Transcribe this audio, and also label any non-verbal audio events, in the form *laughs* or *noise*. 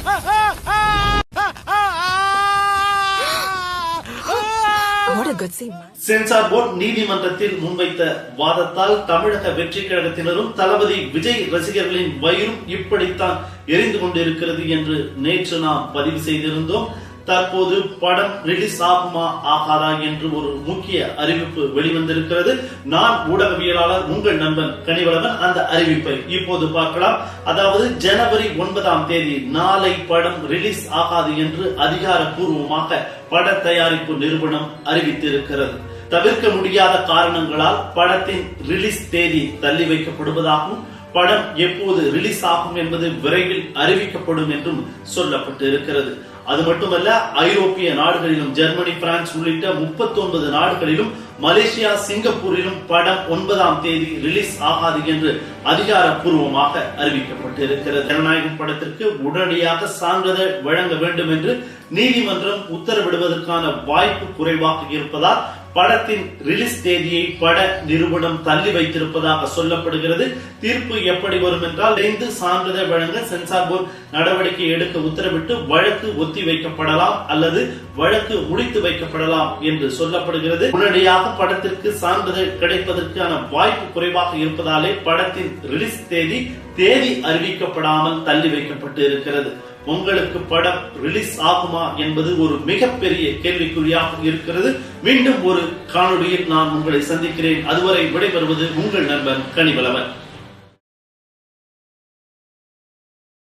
*laughs* Sensor board நீதிமன்றத்தில் முன்வைத்த வாதத்தால் தமிழக வெற்றி கழகத்தினரும் தளபதி விஜய் ரசிகர்களின் வயிறும் இப்படித்தான் எரிந்து கொண்டிருக்கிறது என்று நேற்று நாம் பதிவு செய்திருந்தோம். தற்போது படம் ரிலீஸ் ஆகுமா ஆகாதா என்று ஒரு முக்கிய அறிவிப்பு வெளிவந்திருக்கிறது. நான் ஊடகவியலாளர் உங்கள் நண்பன் கனிவளவன் அந்த அறிவிப்பை இப்போது பார்க்கலாம். அதாவது ஜனவரி ஒன்பதாம் தேதி நாளை படம் ரிலீஸ் ஆகாது என்று அதிகாரப்பூர்வமாக பட தயாரிப்பு நிறுவனம் அறிவித்திருக்கிறது. தவிர்க்க முடியாத காரணங்களால் படத்தின் ரிலீஸ் தேதி தள்ளி வைக்கப்படுவதாகவும் படம் எப்போது ரிலீஸ் ஆகும் என்பது விரைவில் அறிவிக்கப்படும் என்றும் சொல்லப்பட்டு இருக்கிறது அது மட்டுமல்ல ஐரோப்பிய நாடுகளிலும் ஜெர்மனி பிரான்ஸ் உள்ளிட்ட 39 நாடுகளிலும் மலேசியா சிங்கப்பூரிலும் படம் ஒன்பதாம் தேதி ரிலீஸ் ஆகாது என்று அதிகாரப்பூர்வமாக அறிவிக்கப்பட்டு இருக்கிறது ஜனநாயகம் படத்திற்கு உடனடியாக சான்றிதழ் வழங்க வேண்டும் என்று நீதிமன்றம் உத்தரவிடுவதற்கான வாய்ப்பு குறைவாக இருப்பதால் படத்தின் ரிலீஸ் தேதியை பட நிறுவனம் தள்ளி வைத்திருப்பதாக சொல்லப்படுகிறது. தீர்ப்பு எப்படி வரும் என்றால் ஐந்து சான்றிதழ் வழங்க சென்சார் போர்டு நடவடிக்கை எடுக்க உத்தரவிட்டு வழக்கு ஒத்தி வைக்கப்படலாம் அல்லது வழக்கு முடித்து வைக்கப்படலாம் என்று சொல்லப்படுகிறது. உடனடியாக படத்திற்கு சான்றிதழ் கிடைப்பதற்கான வாய்ப்பு குறைவாக இருப்பதாலே படத்தின் ரிலீஸ் தேதி தேதி அறிவிக்கப்படாமல் தள்ளி வைக்கப்பட்டு இருக்கிறது. உங்களுக்கு படம் ரிலீஸ் ஆகுமா என்பது ஒரு மிகப்பெரிய கேள்விக்குறியாக இருக்கிறது. மீண்டும் ஒரு காணொளியில் நான் உங்களை சந்திக்கிறேன். அதுவரை விடைபெறுவது உங்கள் நண்பன் கனிவளவன்.